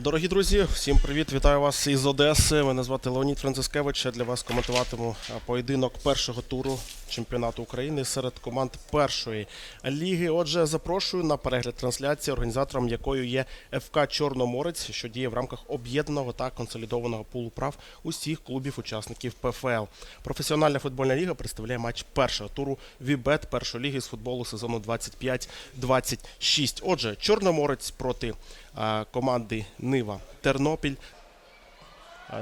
Дорогі друзі, всім привіт! Вітаю вас із Одеси. Мене звати Леонід Францискевич. Я для вас коментуватиму поєдинок першого туру чемпіонату України серед команд першої ліги. Отже, запрошую на перегляд трансляції, організатором якою є ФК Чорноморець, що діє в рамках об'єднаного та консолідованого пулу прав усіх клубів-учасників ПФЛ. Професіональна футбольна ліга представляє матч першого туру Вібет першої ліги з футболу сезону 25-26. Отже, Чорноморець проти команди Нива Тернопіль.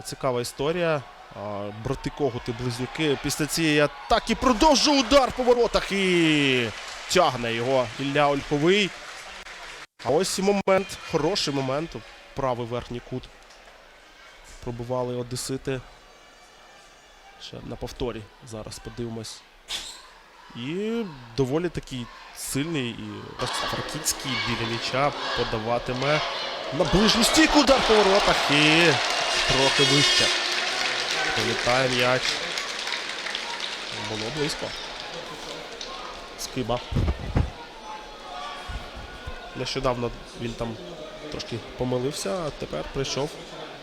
Цікава історія. А, Брати Когути близнюки. Після цієї атаки продовжує удар по воротах і тягне його Ілля Ольховий. А ось момент, хороший момент. Правий верхній кут. Пробували одесити. Ще на повторі. Зараз подивимось. І доволі такий сильний і Фарківський біля м'яча подаватиме на ближню стійку удар по воротах і трохи вище. Пролітає м'яч. Було близько. Скиба. Нещодавно він там трошки помилився, а тепер прийшов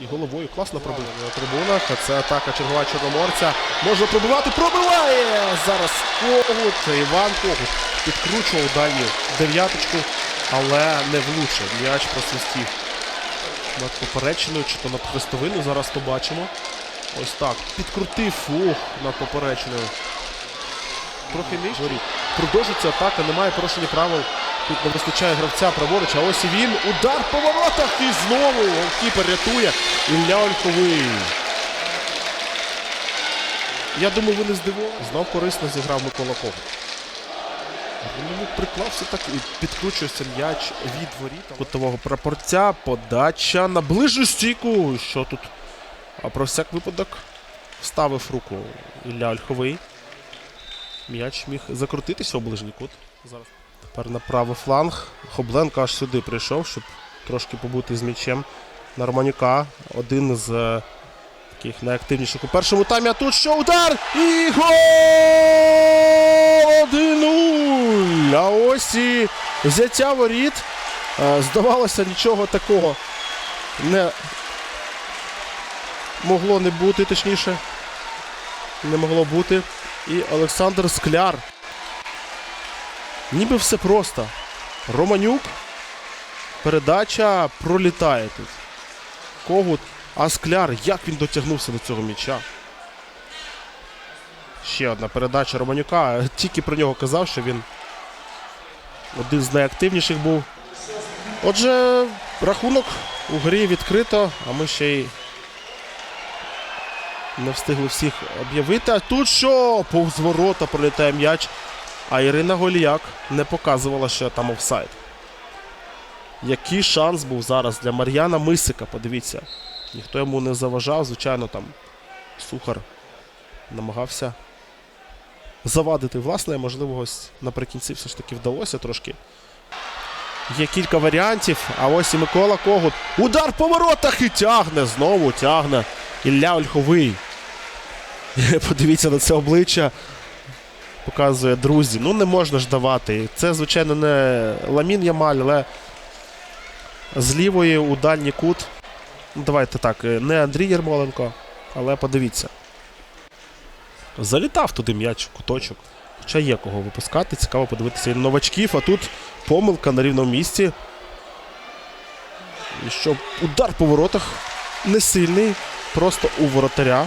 і головою класно пробив на трибунах. Це атака чергова чорноморця. Може пробивати. Пробиває! Зараз Когут. Іван Когут підкручував дальню дев'яточку, але не влучив. М'яч просвистів над поперечиною чи то над хрестовиною. Зараз побачимо. Ось так. Підкрутив фух над поперечиною. Трохи нижче. Воріт. Продовжується атака, немає порушення правил. Тут не вистачає гравця праворуч, а ось і він. Удар по воротах і знову голкіпер рятує. Ілля Ольховий. Я думаю, ви не здивовані. Знов корисно зіграв Микола Когут. Він приклався так і підкручується м'яч від воріт. Кутового прапорця, подача на ближню стійку. Що тут? А про всяк випадок вставив руку Ілля Ольховий. М'яч міг закрутитися у ближній кут. Зараз. Тепер на правий фланг. Хобленко аж сюди прийшов, щоб трошки побути з м'ячем. На Один з е, таких найактивніших у першому таймі. А тут що удар! І гол! 1-0! А ось і взяття воріт. Е, Здавалося, нічого такого не могло не бути, точніше. Не могло бути. І Олександр Скляр. Ніби все просто. Романюк. Передача пролітає тут. Когут. А Скляр, як він дотягнувся до цього м'яча. Ще одна передача Романюка. Тільки про нього казав, що він один з найактивніших був. Отже, рахунок у грі відкрито, а ми ще й не встигли всіх об'явити. А тут що? Повз ворота пролітає м'яч. А Ірина Голіяк не показувала, що там офсайд. Який шанс був зараз для Мар'яна Мисика, подивіться. Ніхто йому не заважав, звичайно, там Сухар намагався завадити. Власне, можливо, ось наприкінці все ж таки вдалося трошки. Є кілька варіантів. А ось і Микола Когут. Удар по воротах і тягне. Знову тягне. Ілля Ольховий. Подивіться на це обличчя. Показує друзі. Ну не можна ж давати. Це, звичайно, не Ламін Ямаль, але з лівої у дальній кут. Ну, давайте так, не Андрій Єрмоленко, але подивіться. Залітав туди м'яч в куточок. Хоча є кого випускати. Цікаво подивитися і новачків, а тут помилка на рівному місці. І що удар по воротах не сильний, просто у воротаря.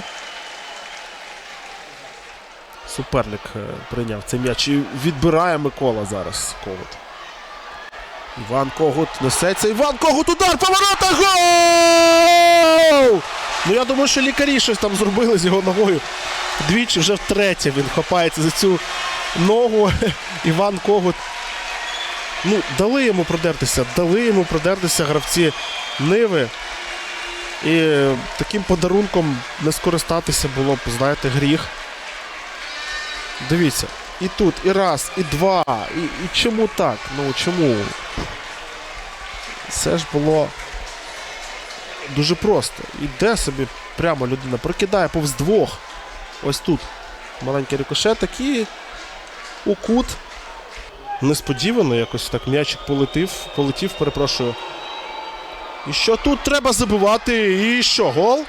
Суперник е, прийняв цей м'яч і відбирає Микола зараз Когут. Іван Когут несеться. Іван Когут удар по воротах! Гол! Ну я думаю, що лікарі щось там зробили з його ногою. Двічі вже втретє він хапається за цю ногу. Іван Когут. Ну, дали йому продертися, дали йому продертися гравці Ниви. І таким подарунком не скористатися було б, знаєте, гріх. Дивіться, і тут, і раз, і два. І, і чому так? Ну чому? Це ж було дуже просто. Іде собі прямо людина, прокидає повз двох. Ось тут. Маленький рикошетик і у кут. Несподівано якось так м'ячик полетів, полетів, перепрошую. І що тут треба забивати? І що, гол?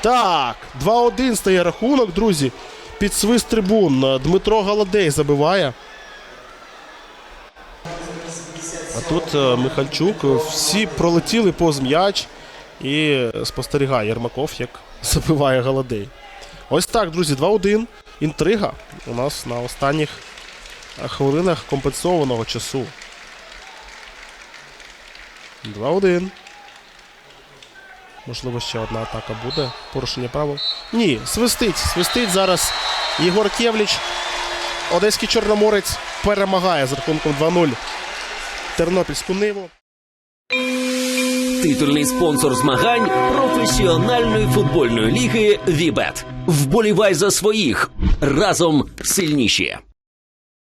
Так, 2-1 стає рахунок, друзі. Під свист трибун. Дмитро Галадей забиває. А тут е, Михальчук. Всі пролетіли повз м'яч і спостерігає Єрмаков, як забиває Галадей. Ось так, друзі, 2-1. Інтрига у нас на останніх хвилинах компенсованого часу. 2-1. Можливо, ще одна атака буде. Порушення правил. Ні, свистить. Свистить зараз Єгор Кєвліч. Одеський Чорноморець перемагає з рахунком 2-0 Тернопільську Ниву. Титульний спонсор змагань професіональної футбольної ліги Вібет. Вболівай за своїх разом сильніші.